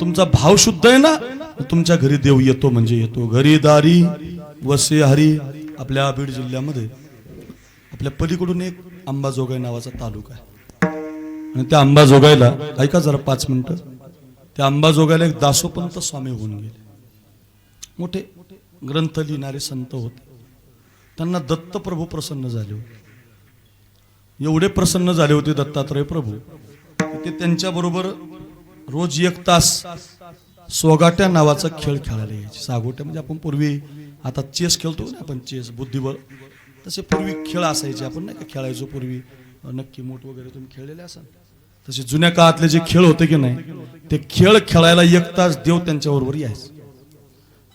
तुमचा भाव शुद्ध आहे ना तुमच्या घरी देव येतो म्हणजे येतो. घरी दारी वसे हरी आपल्या बीड जिल्ह्यामध्ये. आपल्या पलीकडून एक अंबाजोगाई नावाचा तालुका आहे. आणि त्या अंबाजोगाईला ऐका जरा पाच मिनिटं. त्या अंबाजोगाईला एक दासोपंत स्वामी होऊन गेले. मोठे ग्रंथ लिहिणारे संत होते. त्यांना दत्तप्रभू प्रसन्न झाले होते. एवढे प्रसन्न झाले होते दत्तात्रय प्रभू ते त्यांच्याबरोबर रोज एक तास सोगाट्या नावाचा खेळ खेळायला यायचे. सागोट्या म्हणजे आपण पूर्वी आता चेस खेळतो ना आपण चेस बुद्धिबळ. तसे पूर्वी खेळ असायचे आपण नाही का खेळायचो पूर्वी. नक्की मोठ वगैरे तुम्ही खेळलेले असाल. तसे जुन्या काळातले जे खेळ होते की नाही ते खेळ खेळायला एक तास देव त्यांच्याबरोबर यायचं.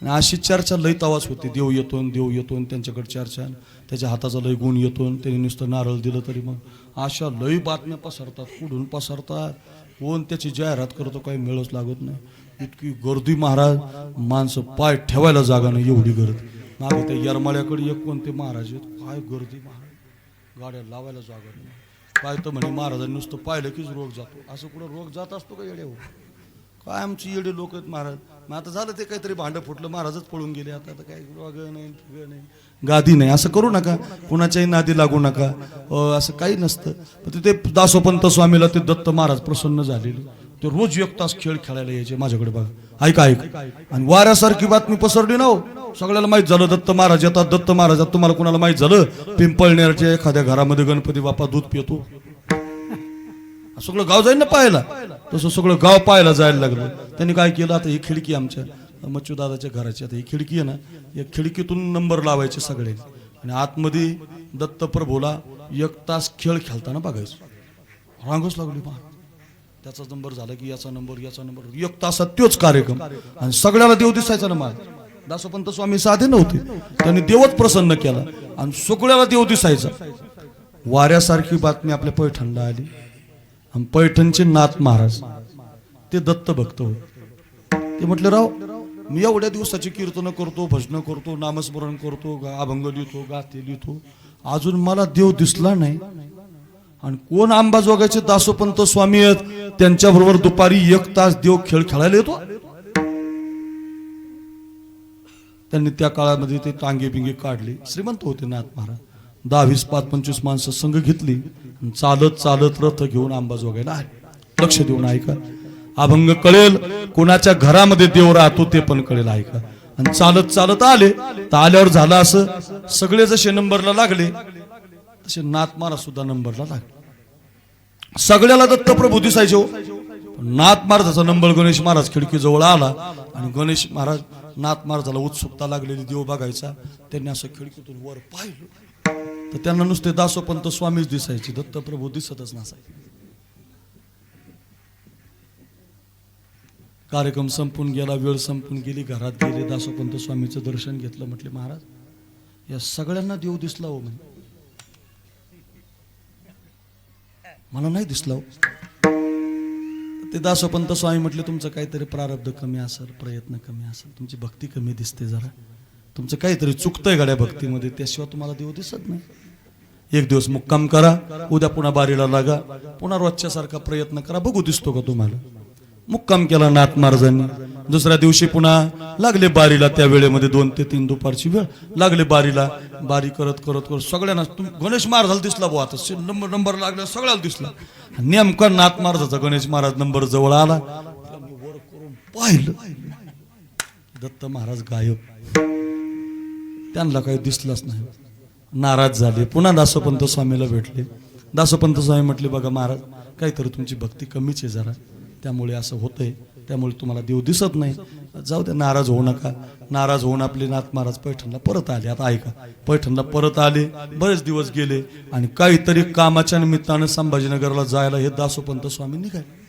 आणि अशी चर्चा लय तवाच होती. देव येतो देव येतो आणि त्यांच्याकडे चर्चा त्याच्या हाताचा लय गुण येतो आणि त्यांनी नुसतं नारळ दिलं तरी मग अशा लय बातम्या पसरतात कुठून पसरतात. कोण त्याची जाहिरात करतो काही मेळच लागत नाही. इतकी गर्दी महाराज माणसं पाय ठेवायला जागा नाही एवढी गर्दी. मागे त्या यरमाळ्याकडे एक कोणते महाराज आहेत? काय गर्दी महाराज? गाड्या लावायला जागा नाही. काय तर म्हणे महाराजांनी नुसतं पाहिलं कीच रोग जातो. असं कुठं रोग जात असतो का येडे हो काय आमची येडे लोक आहेत महाराज? मग आता झालं ते काहीतरी भांडं फुटलं महाराजच पळून गेले. आता आता काय रोग नाही फुग नाही. गादी नाही. असं करू नका. कुणाच्याही नादी लागू नका. असं काही नसतं. पण तिथे दासोपंत स्वामीला ते दत्त महाराज प्रसन्न झालेले. ते रोज एक तास खेळ खेळायला यायचे माझ्याकडे बघा. ऐका ऐक. आणि वाऱ्यासारखी बातमी पसरली ना हो. सगळ्याला माहीत झालं दत्त महाराज येतात. दत्त महाराज तुम्हाला कुणाला माहीत झालं? पिंपळनेरच्या एखाद्या घरामध्ये गणपती बाप्पा दूध पितो सगळं गाव जाईल ना पाहायला. तसं सगळं गाव पाहायला जायला लागलं. त्यांनी काय केलं? आता ही खिडकी आमच्या. मच्छू दादाच्या घराची आता ही खिडकी आहे ना या खिडकीतून नंबर लावायचे सगळे. आणि आतमध्ये दत्तप्रभूला एक तास खेळ खेळताना बघायचं. रांगच लागली पहा त्याचा नंबर झाला की याचा नंबर याचा नंबर. एक तासात तोच कार्यक्रम. आणि सगळ्याला देव दिसायचा ना माझ दासोपंत स्वामी साधे नव्हते. त्यांनी देवच प्रसन्न केला. आणि सगळ्याला देव दिसायचा. वाऱ्यासारखी बातमी आपल्या पैठणला आली. आणि पैठणचे नाथ महाराज ते दत्त भक्त होते. ते म्हटले राव मी एवढ्या दिवसाची कीर्तन करतो भजन करतो नामस्मरण करतो गा- अभंग लिहितो गाते लिहितो. अजून मला देव दिसला नाही. आणि कोण आंबाजोगाचे दासोपंत स्वामी आहेत त्यांच्याबरोबर दुपारी एक तास देव खेळ खेळायला येतो? त्यांनी त्या काळामध्ये ते टांगे बिंगे काढले. श्रीमंत होते नाथ महाराज. दहा वीस पाच पंचवीस माणसं संघ घेतली. चालत चालत रथ घेऊन आंबाजोगायला आहे लक्ष देऊन ऐका. अभंग कळेल. कोणाच्या घरामध्ये देव राहतो ते पण कळेल ऐका. आणि चालत चालत आले. तर आल्यावर झालं असं. सगळे जसे नंबरला लागले तसे नाथ महाराज सुद्धा नंबरला लागले. सगळ्याला दत्तप्रभू दिसायचे हो. पण नाथ महाराजाचा नंबर गणेश महाराज खिडकीजवळ आला आणि गणेश महाराज नाथ महाराजाला उत्सुकता लागलेली देव बघायचा. त्यांनी असं खिडकीतून वर पाहिलं. तर त्यांना नुसते दासोपंत स्वामीच दिसायचे. दत्तप्रभू दिसतच नसायचे. कार्यक्रम संपून गेला वेळ संपून गेली घरात गेले दासोपंत स्वामीचं दर्शन घेतलं म्हटले महाराज या सगळ्यांना देव दिसला हो म्हणे. मला नाही दिसला हो. ते दासोपंत स्वामी म्हटले तुमचं काहीतरी प्रारब्ध कमी असेल प्रयत्न कमी असेल तुमची भक्ती कमी दिसते जरा. तुमचं काहीतरी चुकतंय गाड्या भक्तीमध्ये त्याशिवाय तुम्हाला देव दिसत नाही. एक दिवस मुक्काम करा उद्या पुन्हा बारीला लागा पुन्हा रोजच्यासारखा प्रयत्न करा बघू दिसतो का तुम्हाला. मुक्काम केला नाथ महाराजांनी. दुसऱ्या दिवशी पुन्हा लागले बारीला त्या वेळेमध्ये दोन ते तीन दुपारची वेळ. लागले बारीला बारी करत करत करत सगळ्यांना तुम गणेश महाराजाला दिसला बुवा आता शे- नंबर नंबर लागला सगळ्याला दिसला. नेमका नाथ महाराजाचा गणेश महाराज नंबर जवळ आला. करून पाहिलं. दत्त महाराज गायब. त्यांना काही दिसलंच नाही. नाराज झाले. पुन्हा दासोपंत स्वामीला भेटले. दासोपंत स्वामी म्हटले बघा महाराज काहीतरी तुमची भक्ती कमीच आहे जरा. त्यामुळे असं होतंय. त्यामुळे तुम्हाला देव दिसत नाही. जाऊ द्या नाराज होऊ नका. नाराज होऊन आपले नाथ महाराज पैठणला परत आले. आता ऐका पैठणला परत आले बरेच दिवस गेले आणि काहीतरी कामाच्या निमित्तानं संभाजीनगरला जायला हे दासोपंत स्वामी निघाले.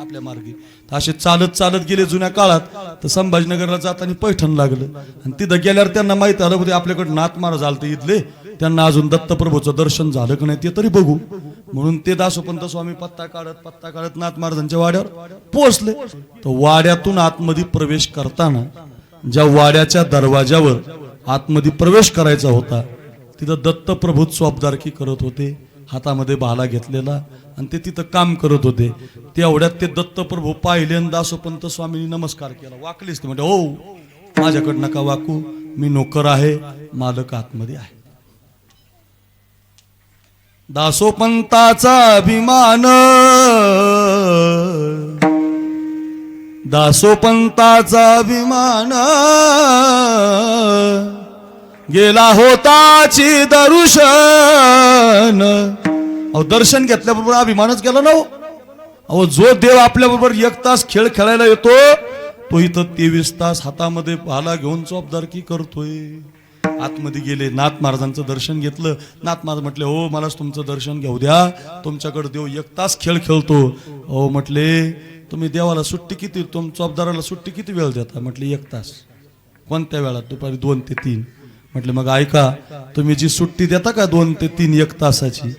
आपल्या मार्गी. तर असे चालत चालत गेले जुन्या काळात. तर संभाजीनगरला जाताना पैठण लागलं. आणि तिथं गेल्यावर त्यांना माहिती आलं होते आपल्याकडे नाथ महाराज आलते इथले. त्यांना अजून दत्तप्रभूचं दर्शन झालं की नाही ते तरी बघू. म्हणून ते दासोपंत स्वामी पत्ता काढत पत्ता काढत नाथ महाराजांच्या वाड्यावर पोहोचले. तर वाड्यातून आतमध्ये प्रवेश करताना ज्या वाड्याच्या दरवाज्यावर आतमध्ये प्रवेश करायचा होता तिथं दत्तप्रभूत स्वाबदारकी करत होते हातामध्ये भाला घेतलेला आणि ते तिथं काम करत होते. तेवढ्यात ते दत्तप्रभू पाहिले आणि दासोपंत स्वामींनी नमस्कार केला. वाकलेच ते म्हणजे हो माझ्याकडं नका वाकू. मी नोकर आहे. मालक आतमध्ये आहे. दासोपंताचा अभिमान. दासोपंताचा अभिमान. गेला होताची दर्शन अहो दर्शन घेतल्याबरोबर अभिमानच गेला ना हो. अहो जो देव आपल्याबरोबर एक तास खेळ खेळायला येतो तो इथं तेवीस तास हातामध्ये भाला घेऊन जबाबदारकी करतोय. आतमध्ये गेले नाथ महाराजांचं दर्शन घेतलं. नाथ महाराज म्हटले हो मलाच तुमचं दर्शन घेऊ द्या. तुमच्याकडे देव एक तास खेळ खेळतो. हो म्हटले तुम्ही देवाला सुट्टी किती तुम चौपदाराला सुट्टी किती वेळ देता? म्हटले एक तास. कोणत्या वेळात? दुपारी दोन ते तीन. म्हटले मग ऐका तुम्ही जी सुट्टी देता का दोन ते तीन एक तासाची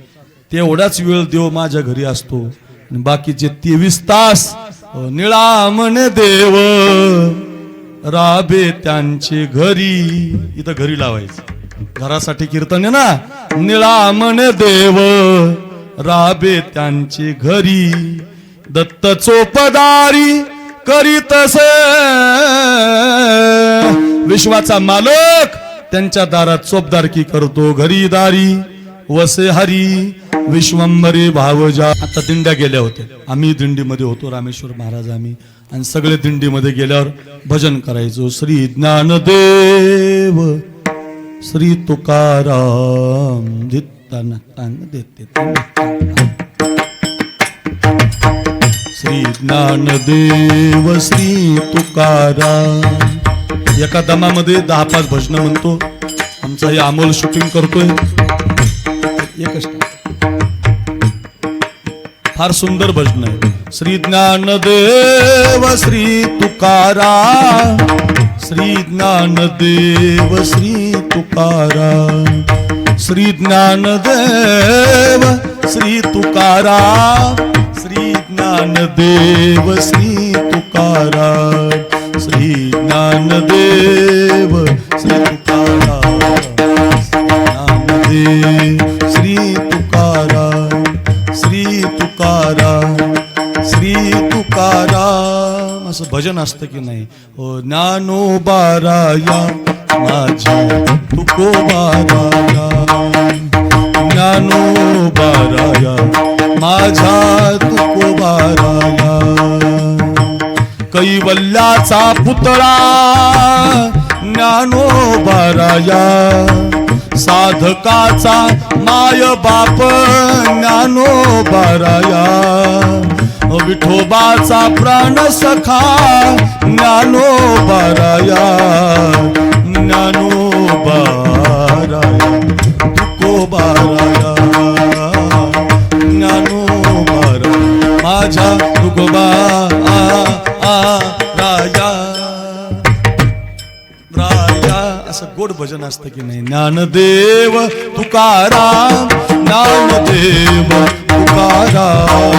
तेवढाच वेळ देव माझ्या घरी असतो. बाकीचे तेवीस तास अ, निळा देव. राबे त्यांचे घरी. इथं घरी लावायचं. घरासाठी कीर्तन आहे ना? निळा म्हणे देव राबे त्यांचे घरी. दत्त चोपदारी करीतसे विश्वाचा मालक त्यांच्या दारात चोपदारकी करतो घरी दारी. वसे हरी विश्वंभरी भावजा. आता दिंड्या गेल्या होत्या. आम्ही दिंडीमध्ये होतो रामेश्वर महाराज आम्ही. आणि सगळे दिंडीमध्ये गेल्यावर भजन करायचो. श्री ज्ञानदेव श्री तुकाराम धित्ताना देते. श्री ज्ञानदेव श्री तुकाराम. एका दमामध्ये दहा पाच भजन म्हणतो. आमचा हे अमोल शूटिंग करतोय. एकच फार सुंदर भजन आहे. श्री ज्ञानदेव श्री तुकारा. श्री ज्ञानदेव श्री तुकारा. श्री ज्ञानदेव श्री तुकारा. श्री ज्ञानदेव श्री तुकारा. श्री ज्ञानदेव श्री तुकाराम ज्ञानदेव. असं भजन असतं की नाही? हो ज्ञानो बाराया माझी तुको बाराया. ज्ञानो बाराया माझा तुको बाराया. कैवल्याचा पुतळा ज्ञानो बाराया. साधकाचा माय बाप ज्ञानो बाराया. विठोबाचा प्राण सखा ज्ञानोबाराया ज्ञानोबाराया ज्ञानो ज्ञानोबारा माझ्या तुकोबा आ, आ, राया राया असं गोड भजन असतं की नाही? ज्ञानदेव तुकाराम ज्ञानदेव तुकाराम.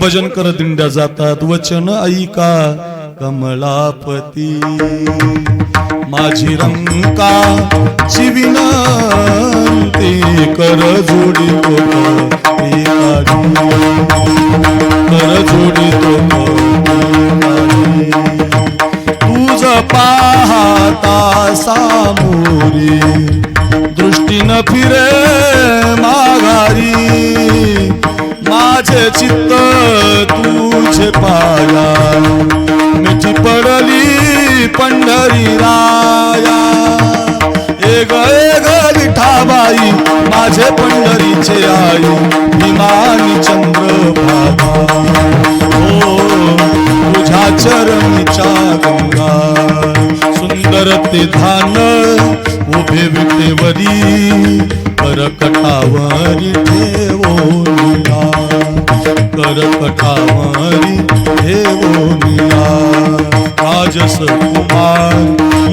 भजन करत दिंड्या जातात वचन ऐका कमलापती. माझी रंका जीविनंती कर जोडी तो कर जोडी तुझ पाहता सामोरी दृष्टीनं फिरे राया मिठी पडली पंढरी राया. एग एग विठाबाई माझे पंढरीचे आई विमानी चंद्र हो तुझ्या चरणीच्या गंगा. सुंदर ते धान उभे विटेवरी करकटावरी ठेवोनिया करकटावरी ठेवोनिया राजस कुमार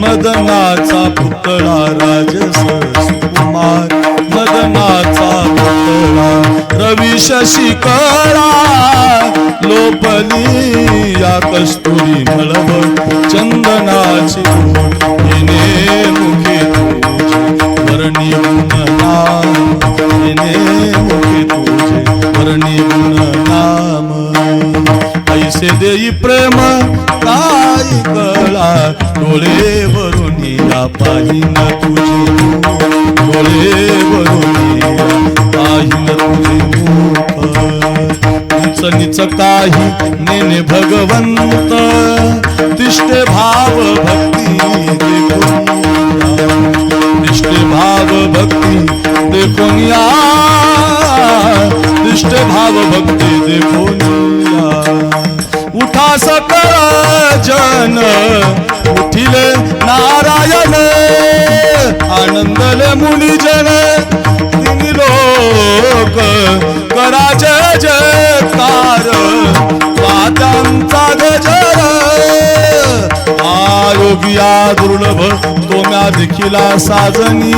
मदनाचा पुतळा राजस कुमार मदनाचा पुतळा रवी शशिकळा लोपली या कस्तुरी मळब चंदनाची धूळ येणे मुखे तुझे वर्णी गुणनाम असे देई प्रेम काय कळा डोळे वरून या पाहिन तुझे डोळे वरून पाहिन तुझे निच निच काही नेने भगवंत. तिष्ठे भाव भक्ती देखून तिष्ठे भाव भक्ती देखून या. तिष्ठे भाव भक्ती देखून मन उठिले नारायण आनंदले मुनिजन तिन्ही लोक करा जय जयकार. वाद्यांचा गजर आयोगिया दुर्लभ तोम्या देखिला साजनी.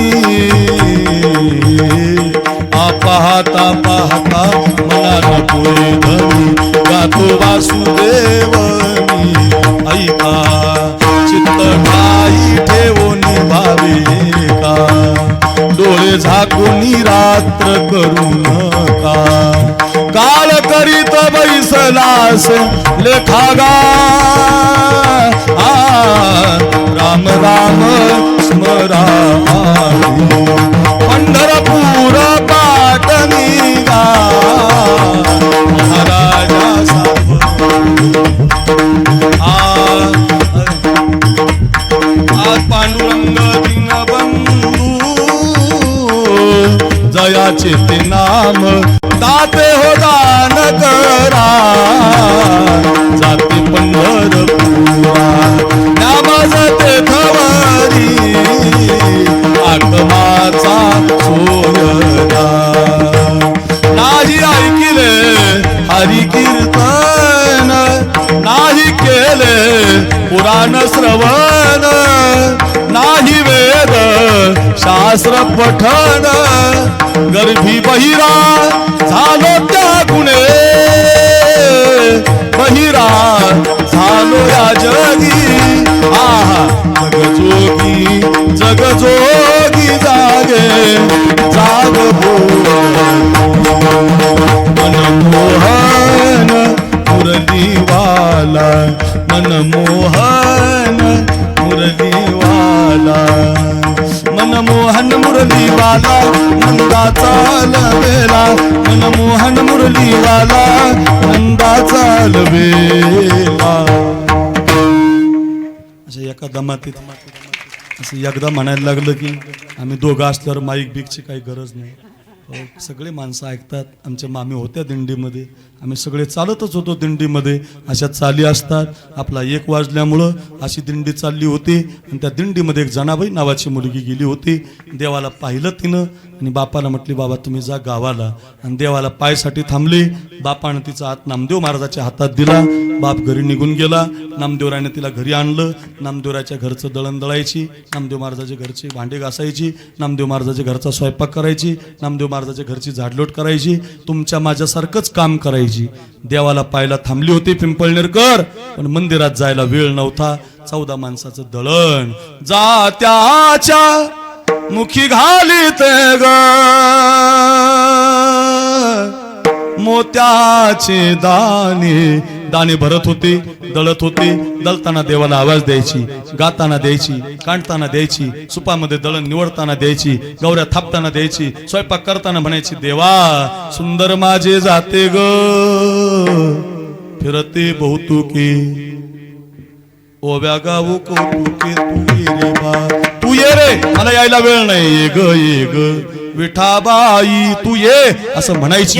पाहता पाहता मला नको धनी गातो वासुदेव. झाकुनी रात्र करू नका. काल करीत बैसलास लेखागा. आ, राम राम स्मरा पंढरपूर पाटणी गा महाराजा साहेब. आ जयाचे ते नाम दाते हो दान करा. जाते पंढरपुरा नामाज ते खवारी. आगमाचा सोयरा नाही ऐकिले हरी कीर्तन नाही केले पुराण श्रवण नाही वेद शास्त्र पठन गर्भी बहिरा झालो त्या गुणे. बहिरा झालो या जगी. आहा जगजोगी जगजोगी जागे. जाग मनमोहन मुरलीवाला. मनमोहन मुरलीवाला. मनमोहन मुरलीवाला नंदाचा लवेला मनमोहन मुरलीवाला नंदाचा लवेला असं एका दमातीत असं एकदा म्हणायला लागलं की आम्ही दोघं असल्यावर माईक बिकची काही गरज नाही. हो, सगळे माणसं ऐकतात. आमच्या मामी होत्या दिंडीमध्ये. आम्ही सगळे चालतच होतो दिंडीमध्ये. अशा चाली असतात. आपला एक वाजल्यामुळं अशी दिंडी चालली होती. आणि त्या दिंडीमध्ये एक जनाबाई नावाची मुलगी गेली होती. देवाला पाहिलं तिनं. आणि बापाला म्हटली बाबा तुम्ही जा गावाला. आणि देवाला पायसाठी थांबली. बापानं तिचा हात नामदेव महाराजाच्या हातात दिला. बाप घरी निघून गेला. नामदेवराने तिला घरी आणलं. नामदेवराच्या घरचं दळण दळायची. नामदेव महाराजाच्या घरची भांडे घासायची. नामदेव महाराजाच्या घरचा स्वयंपाक करायची. नामदेव महाराजाच्या घरची झाडलोट करायची तुमच्या माझ्यासारखंच काम करायची. देवाला पाहायला थांबली होती पिंपळनेरकर पण मंदिरात जायला वेळ नव्हता. चौदा माणसाचं दळण जात्याच्या मुखी घालीत ग. मोत्याचे दाणे. दाणे भरत होते दळत होते. दळताना देवाला आवाज द्यायची गाताना द्यायची काढताना द्यायची सुपामध्ये दळण निवडताना द्यायची गौऱ्या थापताना द्यायची स्वयंपाक करताना म्हणायची देवा सुंदर माझे जाते ग. फिरते बहुतुकी. ओव्या गाऊ कौतुके तू ये रे बा. तू ये रे मला यायला वेळ नाही. ये ग ये ग. विठाबाई तू ये असं म्हणायची.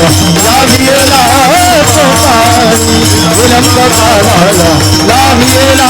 कावाला लावीला विलंब कावाला लावीला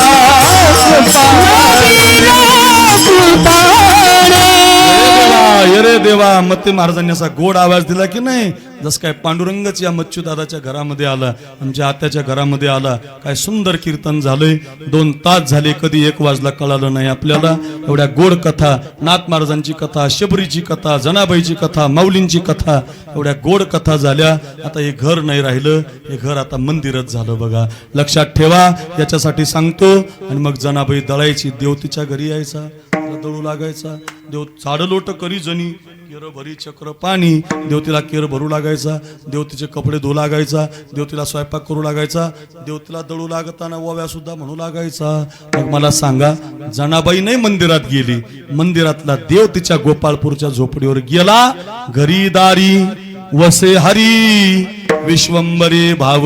अरे देवा मत्ते महाराजांनी असा गोड आवाज दिला की नाही? जस काय पांडुरंगच या मच्छूदादाच्या घरामध्ये आला आमच्या आत्याच्या घरामध्ये आला. काय सुंदर कीर्तन झालंय. दोन तास झाले कधी एक वाजला कळालं नाही आपल्याला. एवढ्या गोड कथा नाथ महाराजांची कथा शबरीची कथा जनाबाईची कथा माऊलींची कथा एवढ्या गोड कथा झाल्या. आता हे घर नाही राहिलं हे घर आता मंदिरच झालं बघा. लक्षात ठेवा याच्यासाठी सांगतो. आणि मग जनाबाई दळायची देवतीच्या घरी यायचा दळू लागायचा. देव लोट करी जणी केर भरी चक्र पाणी. देवतीला केर भरू लागायचा. देवतीचे कपडे धुऊ लागायचा. देवतीला स्वयंपाक करू लागायचा. देवतीला दळू लागताना ओव्या सुद्धा म्हणू लागायचा. मग मला सांगा जनाबाई नाही मंदिरात गेली. मंदिरातला देव तिच्या गोपाळपूरच्या झोपडीवर गेला. घरी दारी वसे हरी. विश्वंबरे भाव